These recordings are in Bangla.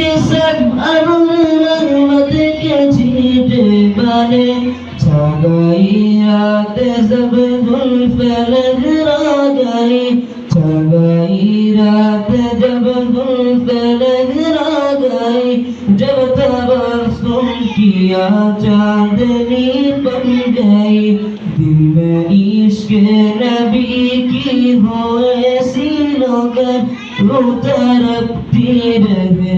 सब के जीते बने छगैयात सब गुलफल गिरा गई छगई रात जब गुलफल गिरा गई जब तबस्सुम किया चांदनी बन गई दिल में इश्क नबी की हो ऐसी लोग रो तरफ रहे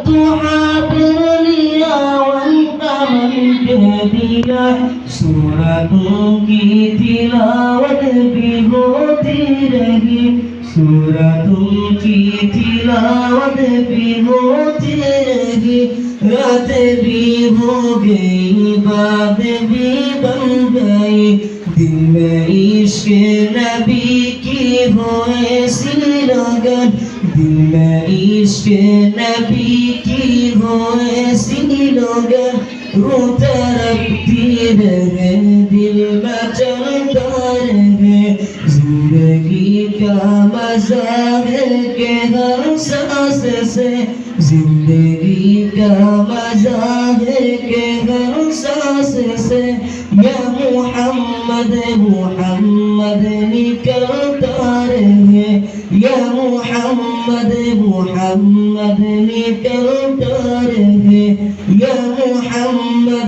सूरतों की तिलावत भी होती रही सूरतों की तिलावत भी होती रही रात भी हो गई बात भी बन गई दिन में इश्क नबी की हो ऐसी लगन দিল ইশকে নবী কি হয়েছিল গে রুতে রক্তি রে দিল চলতা রে জিন্দগি কা মজা হে কে হর সাস সে जिंदगी का मजा है के हर सांस से या मोहम्मद मोहम्मद निकलता रहे يا محمد محمد لك الحمد